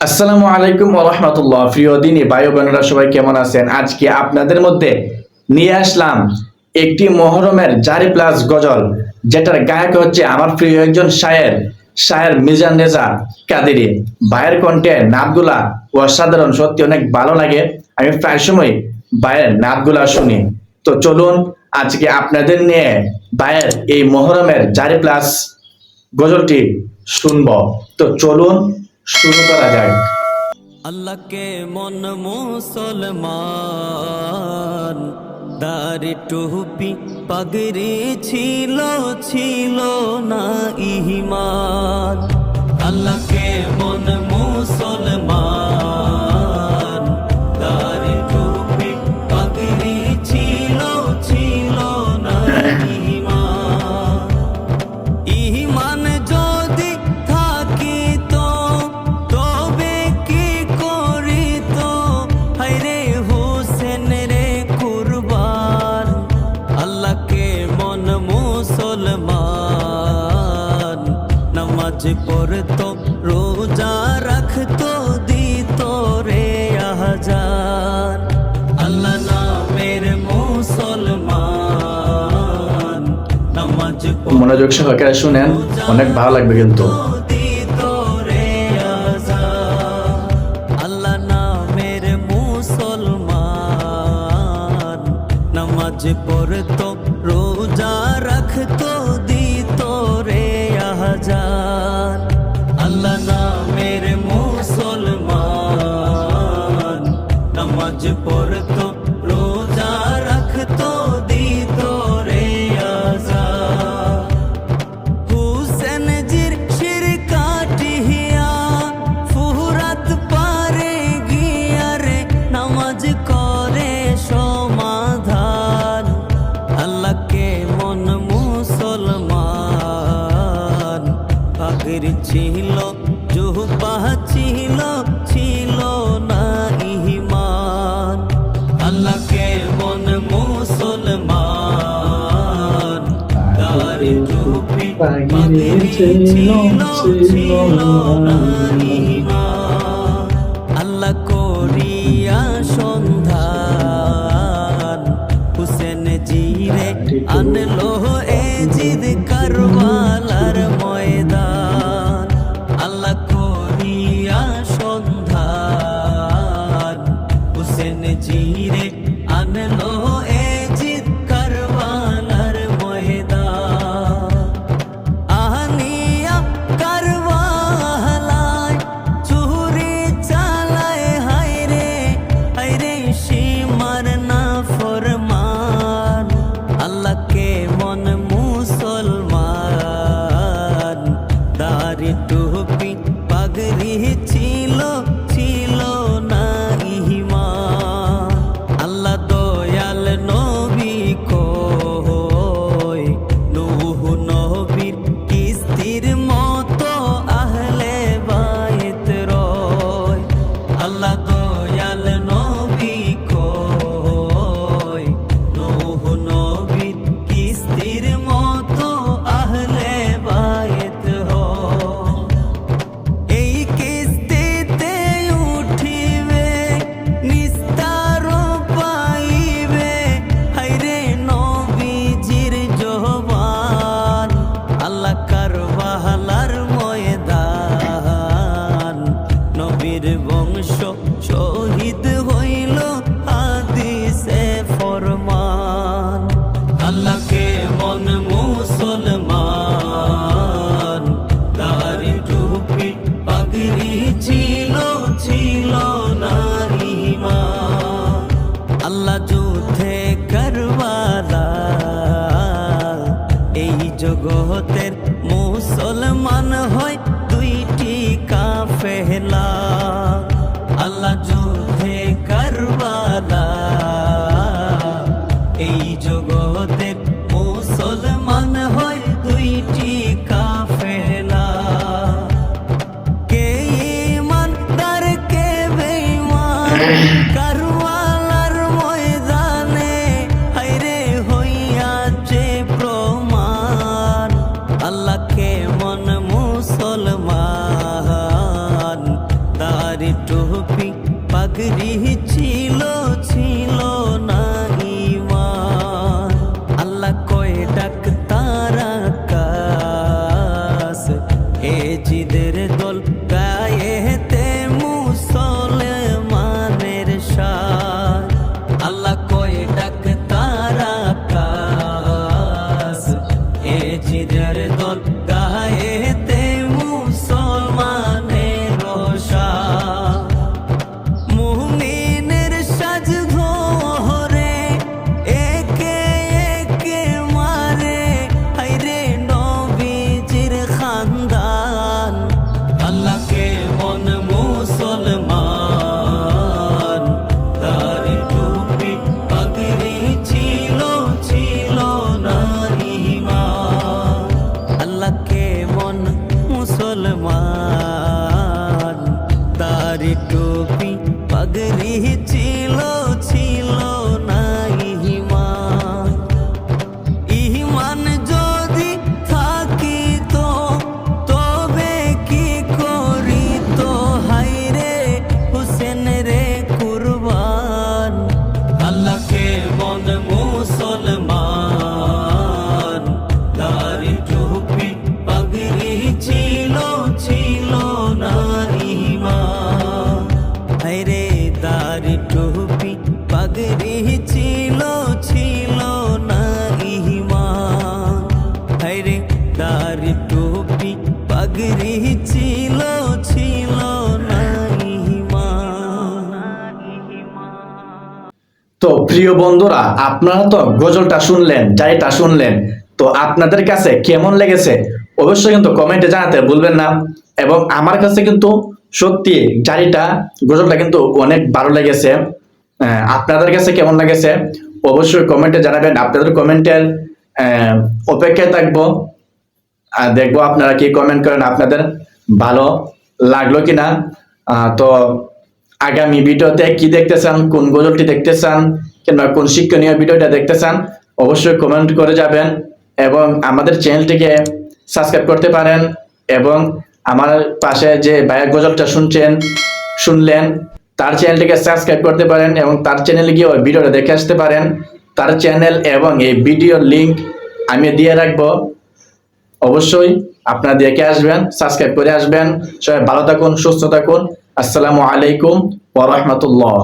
আসসালামু আলাইকুম রহমতুল্লাহ। প্রিয় দিনী ও বোনেরা, সবাই কেমন আছেন? আজকে আপনাদের মধ্যে নিয়ে আসলাম একটি মহরমের জারি প্লাস গজল, যেটার গায়ক হচ্ছে আমার প্রিয় একজন শায়ের শায়ের মিজান রেজা কাদেরি। ভাইয়ের কণ্ঠে নাতগুলা অসাধারণ, সত্যি অনেক ভালো লাগে। আমি প্রায় সময় ভাইয়ের নাতগুলা শুনি। তো চলুন, আজকে আপনাদের নিয়ে ভাইয়ের এই মহরমের জারি প্লাস গজলটি শুনব। তো চলুন শুরু করা যাক আল্লাহকে মন মুসলমান, দাড়ি টুপি পাগরে ছিল ছিল না ইহিমান আল্লাহকে মন মুসলমান পড়তো রোজা রাখতো দিত রে আহজান আল্লাহ নামের মুসলমান নামাজ মনোযোগ সহকারে শুনেন অনেক ভালো লাগবে কিন্তু। আল্লাহ আগের ছিল জুহবা ছিল ছিল না ইমান। আল্লাহকে মন মুসলমান তার টুপি ছিল ছিল না জগতের মুসলমান হয় দুইটি কাফেলা। প্রিয় বন্ধুরা, আপনারা তো গজলটা শুনলেন, যাইটা শুনলেন, তো আপনাদের কাছে কেমন লেগেছে অবশ্যই কিন্তু কমেন্টে জানাতে ভুলবেন না। এবং আমার কাছে কিন্তু সত্যি জারিটা গজলটা কিন্তু অনেক ভালো লেগেছে। আপনাদের কাছে কেমন লেগেছে অবশ্যই কমেন্টে জানাবেন। আপনাদের কমেন্টের অপেক্ষায় থাকব। দেখব আপনারা কি কমেন্ট করেন, আপনাদের ভালো লাগল কিনা। তো আগামী ভিডিওতে কি দেখতে চান, কোন গজলটি দেখতে চান কিংবা কোন শিক্ষণীয় ভিডিওটা দেখতে চান, অবশ্যই কমেন্ট করে যাবেন এবং আমাদের চ্যানেলটিকে সাবস্ক্রাইব করতে পারেন এবং আমার পাশে যে বায়ার গজলটা শুনছেন, শুনলেন, তার চ্যানেলটিকে সাবস্ক্রাইব করতে পারেন এবং তার চ্যানেলে গিয়ে ওই ভিডিওটা দেখে আসতে পারেন। তার চ্যানেল এবং এই ভিডিওর লিঙ্ক আমি দিয়ে রাখব। অবশ্যই আপনারা দেখে আসবেন সাবস্ক্রাইব করে আসবেন। সবাই ভালো থাকুন, সুস্থ থাকুন। আসসালামু আলাইকুম ওয়া রাহমাতুল্লাহ।